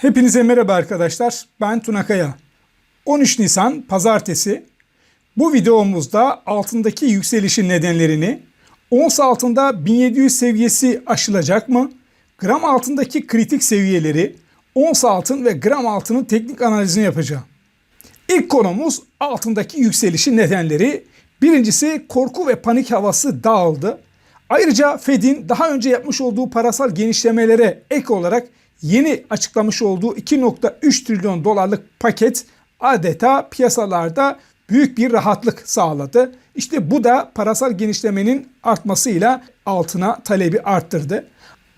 Hepinize merhaba arkadaşlar. Ben Tunakaya. 13 Nisan Pazartesi. Bu videomuzda altındaki yükselişin nedenlerini, ons altında 1700 seviyesi aşılacak mı, gram altındaki kritik seviyeleri, ons altın ve gram altının teknik analizini yapacağım. İlk konumuz altındaki yükselişin nedenleri. Birincisi korku ve panik havası dağıldı. Ayrıca Fed'in daha önce yapmış olduğu parasal genişlemelere ek olarak yeni açıklamış olduğu 2.3 trilyon dolarlık paket adeta piyasalarda büyük bir rahatlık sağladı. İşte bu da parasal genişlemenin artmasıyla altına talebi arttırdı.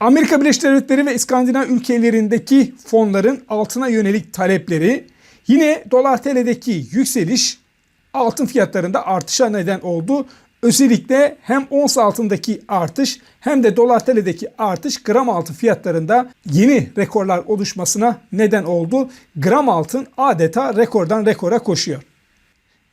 Amerika Birleşik Devletleri ve İskandinav ülkelerindeki fonların altına yönelik talepleri yine dolar TL'deki yükseliş altın fiyatlarında artışa neden oldu. Özellikle hem ons altındaki artış hem de dolar TL'deki artış gram altın fiyatlarında yeni rekorlar oluşmasına neden oldu. Gram altın adeta rekordan rekora koşuyor.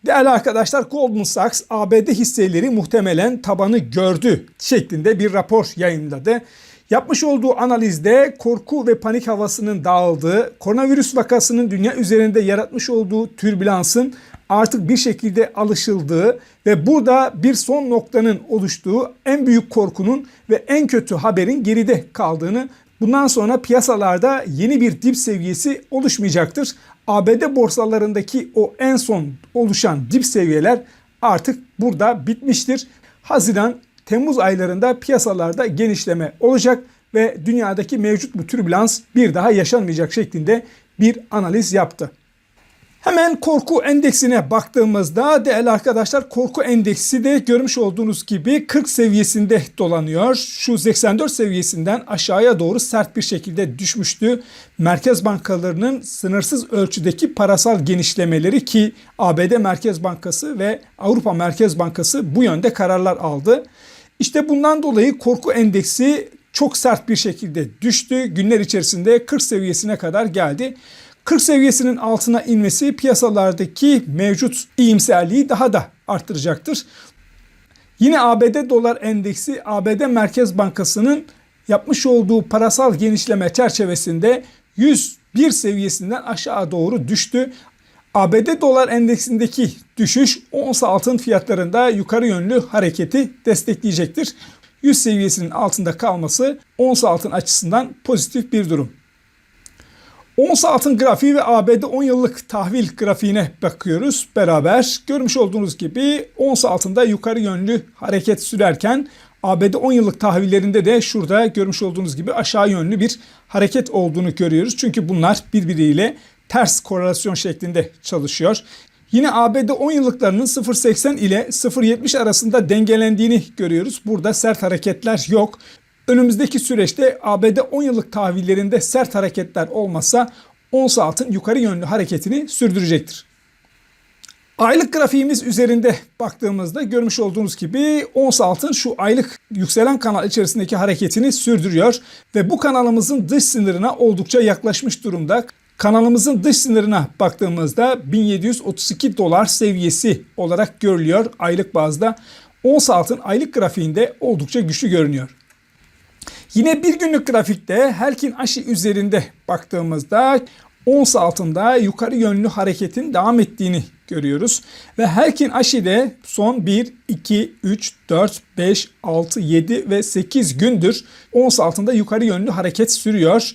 Değerli arkadaşlar Goldman Sachs ABD hisseleri muhtemelen tabanı gördü şeklinde bir rapor yayınladı. Yapmış olduğu analizde korku ve panik havasının dağıldığı, koronavirüs vakasının dünya üzerinde yaratmış olduğu türbülansın artık bir şekilde alışıldığı ve burada bir son noktanın oluştuğu en büyük korkunun ve en kötü haberin geride kaldığını bundan sonra piyasalarda yeni bir dip seviyesi oluşmayacaktır. ABD borsalarındaki o en son oluşan dip seviyeler artık burada bitmiştir. Haziran Temmuz aylarında piyasalarda genişleme olacak ve dünyadaki mevcut bu türbülans bir daha yaşanmayacak şeklinde bir analiz yaptı. Hemen korku endeksine baktığımızda değerli arkadaşlar korku endeksi de görmüş olduğunuz gibi 40 seviyesinde dolanıyor. Şu 84 seviyesinden aşağıya doğru sert bir şekilde düşmüştü. Merkez bankalarının sınırsız ölçüdeki parasal genişlemeleri ki ABD Merkez Bankası ve Avrupa Merkez Bankası bu yönde kararlar aldı. İşte bundan dolayı korku endeksi çok sert bir şekilde düştü. Günler içerisinde 40 seviyesine kadar geldi. 40 seviyesinin altına inmesi piyasalardaki mevcut iyimserliği daha da arttıracaktır. Yine ABD dolar endeksi ABD Merkez Bankası'nın yapmış olduğu parasal genişleme çerçevesinde 101 seviyesinden aşağı doğru düştü. ABD dolar endeksindeki düşüş ons altın fiyatlarında yukarı yönlü hareketi destekleyecektir. 100 seviyesinin altında kalması ons altın açısından pozitif bir durum. Ons altın grafiği ve ABD 10 yıllık tahvil grafiğine bakıyoruz beraber. Görmüş olduğunuz gibi ons altında yukarı yönlü hareket sürerken ABD 10 yıllık tahvillerinde de şurada görmüş olduğunuz gibi aşağı yönlü bir hareket olduğunu görüyoruz. Çünkü bunlar birbiriyle ters korelasyon şeklinde çalışıyor. Yine ABD 10 yıllıklarının 0.80 ile 0.70 arasında dengelendiğini görüyoruz. Burada sert hareketler yok. Önümüzdeki süreçte ABD 10 yıllık tahvillerinde sert hareketler olmasa ons altın yukarı yönlü hareketini sürdürecektir. Aylık grafiğimiz üzerinde baktığımızda görmüş olduğunuz gibi ons altın şu aylık yükselen kanal içerisindeki hareketini sürdürüyor ve bu kanalımızın dış sınırına oldukça yaklaşmış durumda. Kanalımızın dış sınırına baktığımızda 1732 dolar seviyesi olarak görülüyor aylık bazda. Ons altın aylık grafiğinde oldukça güçlü görünüyor. Yine bir günlük grafikte Helkin aşı üzerinde baktığımızda ons altında yukarı yönlü hareketin devam ettiğini görüyoruz. Ve Helkin aşide son 1, 2, 3, 4, 5, 6, 7 ve 8 gündür ons altında yukarı yönlü hareket sürüyor.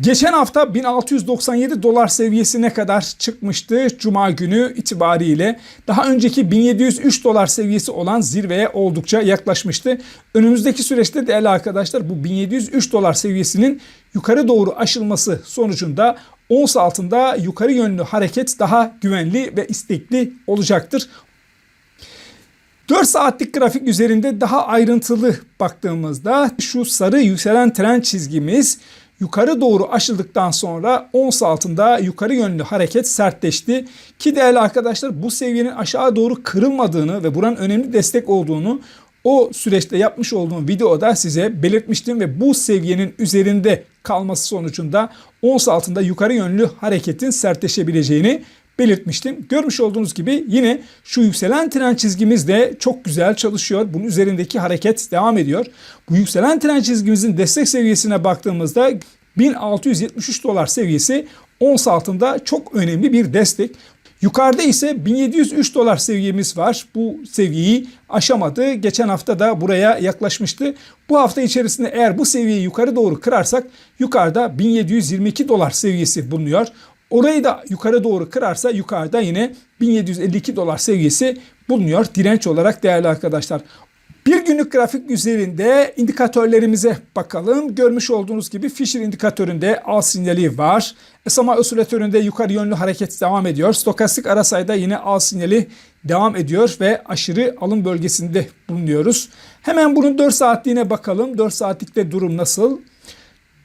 Geçen hafta 1697 dolar seviyesine kadar çıkmıştı Cuma günü itibariyle. Daha önceki 1703 dolar seviyesi olan zirveye oldukça yaklaşmıştı. Önümüzdeki süreçte değerli arkadaşlar bu 1703 dolar seviyesinin yukarı doğru aşılması sonucunda ons altında yukarı yönlü hareket daha güvenli ve istekli olacaktır. 4 saatlik grafik üzerinde daha ayrıntılı baktığımızda şu sarı yükselen trend çizgimiz yukarı doğru aşıldıktan sonra ons altında yukarı yönlü hareket sertleşti. Ki değerli arkadaşlar bu seviyenin aşağı doğru kırılmadığını ve buranın önemli destek olduğunu o süreçte yapmış olduğum videoda size belirtmiştim ve bu seviyenin üzerinde kalması sonucunda ons altında yukarı yönlü hareketin sertleşebileceğini belirtmiştim. Görmüş olduğunuz gibi yine şu yükselen trend çizgimiz de çok güzel çalışıyor. Bunun üzerindeki hareket devam ediyor. Bu yükselen trend çizgimizin destek seviyesine baktığımızda 1673 dolar seviyesi ons altında çok önemli bir destek. Yukarıda ise 1703 dolar seviyemiz var. Bu seviyeyi aşamadı. Geçen hafta da buraya yaklaşmıştı. Bu hafta içerisinde eğer bu seviyeyi yukarı doğru kırarsak yukarıda 1722 dolar seviyesi bulunuyor. Orayı da yukarı doğru kırarsa yukarıda yine 1752 dolar seviyesi bulunuyor direnç olarak değerli arkadaşlar. Bir günlük grafik üzerinde indikatörlerimize bakalım. Görmüş olduğunuz gibi Fisher indikatöründe al sinyali var. SMA osilatöründe yukarı yönlü hareket devam ediyor. Stokastik arasayda yine al sinyali devam ediyor ve aşırı alım bölgesinde bulunuyoruz. Hemen bunun 4 saatliğine bakalım. 4 saatlikte durum nasıl?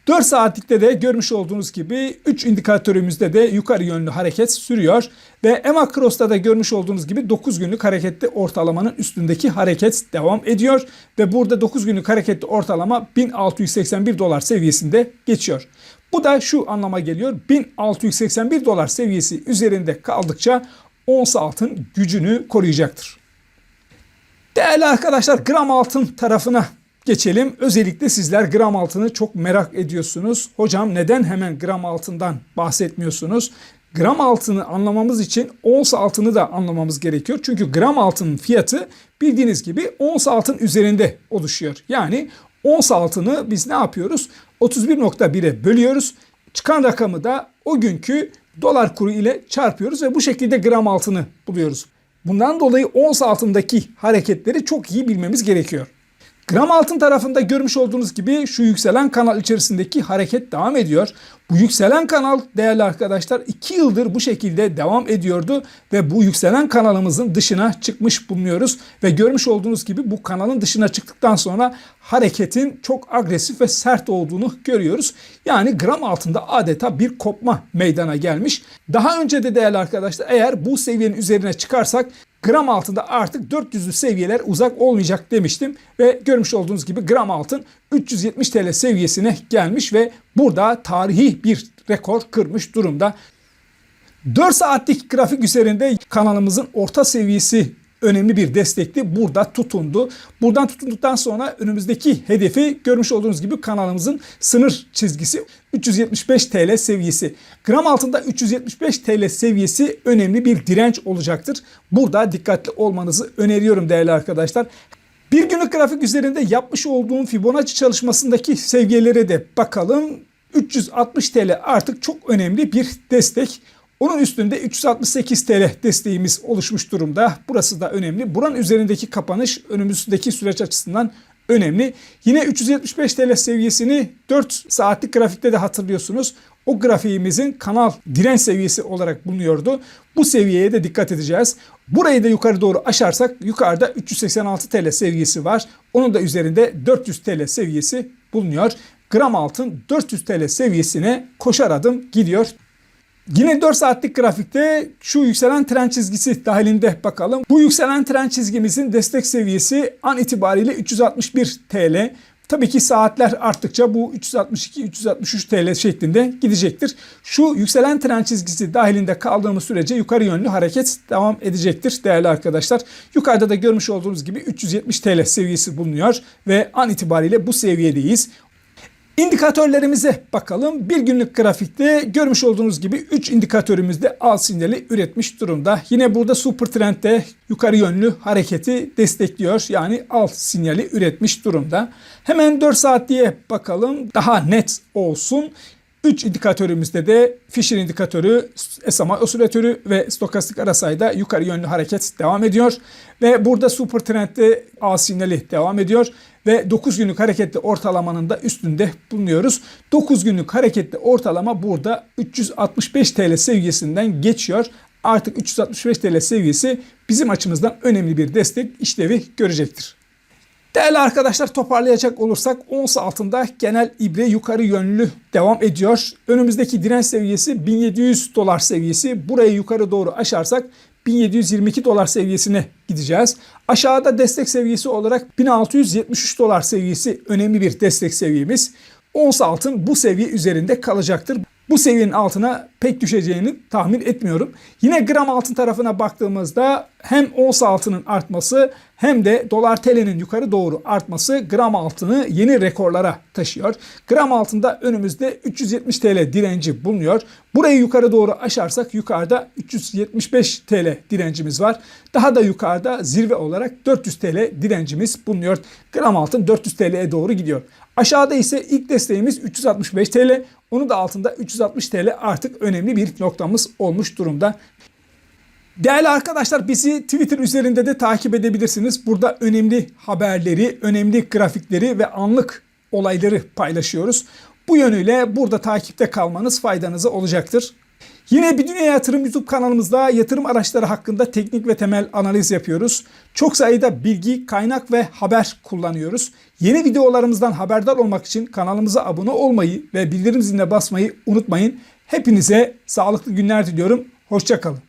4 saatlikte de görmüş olduğunuz gibi 3 indikatörümüzde de yukarı yönlü hareket sürüyor. Ve EMA Cross'ta da görmüş olduğunuz gibi 9 günlük hareketli ortalamanın üstündeki hareket devam ediyor. Ve burada 9 günlük hareketli ortalama 1681 dolar seviyesinde geçiyor. Bu da şu anlama geliyor. 1681 dolar seviyesi üzerinde kaldıkça ons altın gücünü koruyacaktır. Değerli arkadaşlar gram altın tarafına geçelim. Özellikle sizler gram altını çok merak ediyorsunuz. Hocam neden hemen gram altından bahsetmiyorsunuz? Gram altını anlamamız için ons altını da anlamamız gerekiyor. Çünkü gram altının fiyatı bildiğiniz gibi ons altın üzerinde oluşuyor. Yani ons altını biz ne yapıyoruz? 31.1'e bölüyoruz. Çıkan rakamı da o günkü dolar kuru ile çarpıyoruz ve bu şekilde gram altını buluyoruz. Bundan dolayı ons altındaki hareketleri çok iyi bilmemiz gerekiyor. Gram altın tarafında görmüş olduğunuz gibi şu yükselen kanal içerisindeki hareket devam ediyor. Bu yükselen kanal değerli arkadaşlar 2 yıldır bu şekilde devam ediyordu ve bu yükselen kanalımızın dışına çıkmış bulunuyoruz ve görmüş olduğunuz gibi bu kanalın dışına çıktıktan sonra hareketin çok agresif ve sert olduğunu görüyoruz. Yani gram altında adeta bir kopma meydana gelmiş. Daha önce de değerli arkadaşlar eğer bu seviyenin üzerine çıkarsak gram altında artık 400'lü seviyeler uzak olmayacak demiştim ve görmüş olduğunuz gibi gram altın 370 TL seviyesine gelmiş ve burada tarihi bir rekor kırmış durumda. 4 saatlik grafik üzerinde kanalımızın orta seviyesi önemli bir destekti. Burada tutundu. Buradan tutunduktan sonra önümüzdeki hedefi görmüş olduğunuz gibi kanalımızın sınır çizgisi 375 TL seviyesi. Gram altında 375 TL seviyesi önemli bir direnç olacaktır. Burada dikkatli olmanızı öneriyorum değerli arkadaşlar. Bir günlük grafik üzerinde yapmış olduğum Fibonacci çalışmasındaki seviyelere de bakalım. 360 TL artık çok önemli bir destek. Onun üstünde 368 TL desteğimiz oluşmuş durumda. Burası da önemli. Buranın üzerindeki kapanış önümüzdeki süreç açısından önemli. Yine 375 TL seviyesini 4 saatlik grafikte de hatırlıyorsunuz. O grafiğimizin kanal direnç seviyesi olarak bulunuyordu. Bu seviyeye de dikkat edeceğiz. Burayı da yukarı doğru aşarsak yukarıda 386 TL seviyesi var. Onun da üzerinde 400 TL seviyesi bulunuyor. Gram altın 400 TL seviyesine koşar adım gidiyor. Yine 4 saatlik grafikte şu yükselen trend çizgisi dahilinde bakalım. Bu yükselen trend çizgimizin destek seviyesi an itibariyle 361 TL. Tabii ki saatler arttıkça bu 362-363 TL şeklinde gidecektir. Şu yükselen trend çizgisi dahilinde kaldığımız sürece yukarı yönlü hareket devam edecektir değerli arkadaşlar. Yukarıda da görmüş olduğunuz gibi 370 TL seviyesi bulunuyor ve an itibariyle bu seviyedeyiz. İndikatörlerimize bakalım. Bir günlük grafikte görmüş olduğunuz gibi 3 indikatörümüzde al sinyali üretmiş durumda. Yine burada super trendde yukarı yönlü hareketi destekliyor. Yani al sinyali üretmiş durumda. Hemen 4 saat diye bakalım. Daha net olsun. 3 indikatörümüzde de Fisher indikatörü, SMA osilatörü ve stokastik arasayda yukarı yönlü hareket devam ediyor. Ve burada super trendde A sinyali devam ediyor. Ve 9 günlük hareketli ortalamanın da üstünde bulunuyoruz. 9 günlük hareketli ortalama burada 365 TL seviyesinden geçiyor. Artık 365 TL seviyesi bizim açımızdan önemli bir destek işlevi görecektir. Değerli arkadaşlar toparlayacak olursak ons altında genel ibre yukarı yönlü devam ediyor. Önümüzdeki direnç seviyesi 1700 dolar seviyesi. Burayı yukarı doğru aşarsak 1722 dolar seviyesine gideceğiz. Aşağıda destek seviyesi olarak 1673 dolar seviyesi önemli bir destek seviyemiz. Ons altın bu seviye üzerinde kalacaktır. Bu seviyenin altına pek düşeceğini tahmin etmiyorum. Yine gram altın tarafına baktığımızda hem ons altının artması hem de dolar TL'nin yukarı doğru artması gram altını yeni rekorlara taşıyor. Gram altında önümüzde 370 TL direnci bulunuyor. Burayı yukarı doğru aşarsak yukarıda 375 TL direncimiz var. Daha da yukarıda zirve olarak 400 TL direncimiz bulunuyor. Gram altın 400 TL'ye doğru gidiyor. Aşağıda ise ilk desteğimiz 365 TL. Onu da altında 360 TL artık önemli bir noktamız olmuş durumda. Değerli arkadaşlar bizi Twitter üzerinde de takip edebilirsiniz. Burada önemli haberleri, önemli grafikleri ve anlık olayları paylaşıyoruz. Bu yönüyle burada takipte kalmanız faydanıza olacaktır. Yine bir Dünya Yatırım YouTube kanalımızda yatırım araçları hakkında teknik ve temel analiz yapıyoruz. Çok sayıda bilgi, kaynak ve haber kullanıyoruz. Yeni videolarımızdan haberdar olmak için kanalımıza abone olmayı ve bildirim ziline basmayı unutmayın. Hepinize sağlıklı günler diliyorum. Hoşçakalın.